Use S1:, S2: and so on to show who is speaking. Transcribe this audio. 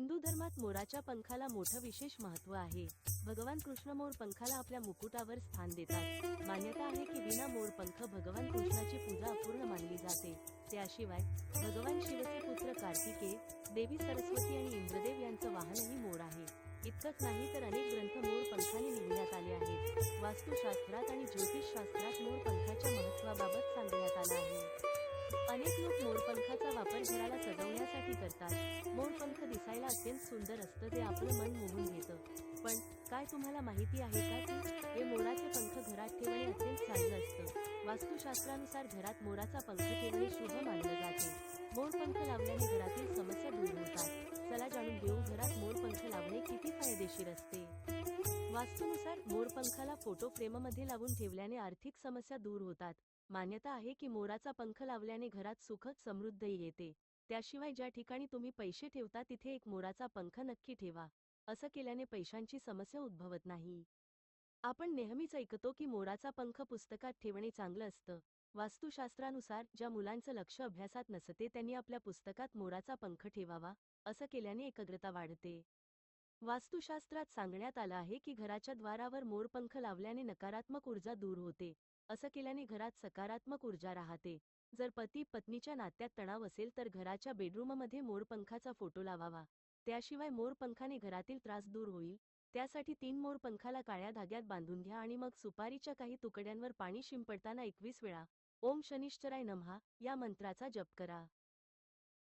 S1: हिंदू धर्मात मोराच्या पंखाला मोठं विशेष महत्त्व आहे. भगवान कृष्ण मोर पंखाला आपल्या मुकुटावर स्थान देतात. मान्यता आहे की विना मोर पंख भगवान कृष्णाची पूजा अपूर्ण मानली जाते. त्याशिवाय भगवान शिवचे पुत्र कार्तिकेय देवी सरस्वती आणि इंद्रदेव यांचं वाहनही मोर आहे. इतकंच नाही तर अनेक ग्रंथ मोर पंखाने लिहिण्यात आले आहेत. वास्तुशास्त्रात आणि ज्योतिषशास्त्रात मोर अनेक लोक मोरपंखाचा वापर घराला सजवण्यासाठी करतात. मोरपंख दिसायला अत्यंत सुंदर असतं ते आपलं मन मोहून घेतं. पण काय तुम्हाला माहिती आहे का की हे मोराचे पंख घरात ठेवणे अत्यंत चांगलं असतं. वास्तुशास्त्रानुसार घरात मोराचा पंख ठेवणे शुभ मानलं जाते. मोरपंख लावल्याने घरातील समस्या दूर होतात. चला जाणून घेऊ घरात मोरपंख लावणे किती फायदेशीर असते? वास्तूनुसार मोरपंखाला फोटो फ्रेममध्ये लावून ठेवल्याने आर्थिक समस्या दूर होतात. मान्यता आहे की मोराचा पंख लावल्याने घरात सुखद समृद्धही येते. त्याशिवाय ज्या ठिकाणी तुम्ही पैसे ठेवता तिथे एक मोराचा पंख नक्की ठेवा. असं केल्याने पैशांची समस्या उद्भवत नाही. आपण नेहमीच ऐकतो की मोराचा पंख पुस्तकात ठेवणे चांगलं असतं. वास्तुशास्त्रानुसार ज्या मुलांचं लक्ष अभ्यासात नसते त्यांनी आपल्या पुस्तकात मोराचा पंख ठेवावा असं केल्याने एकाग्रता वाढते. वास्तुशास्त्रात सांगण्यात आलं आहे की घराच्या द्वारावर मोरपंख लावल्याने नकारात्मक ऊर्जा दूर होते. असं केल्याने घरात सकारात्मक ऊर्जा राहते. जर पती पत्नीच्या नात्यात तणाव असेल तर घराच्या बेडरूममध्ये मोरपंखाचा फोटो लावावा. त्याशिवाय मोरपंखाने घरातील त्रास दूर होईल. त्यासाठी तीन मोरपंखाला काळ्या धाग्यात बांधून घ्या आणि मग सुपारीच्या काही तुकड्यांवर पाणी शिंपडताना एकवीस वेळा ओम शनिश्चराय नमहा या मंत्राचा जप करा.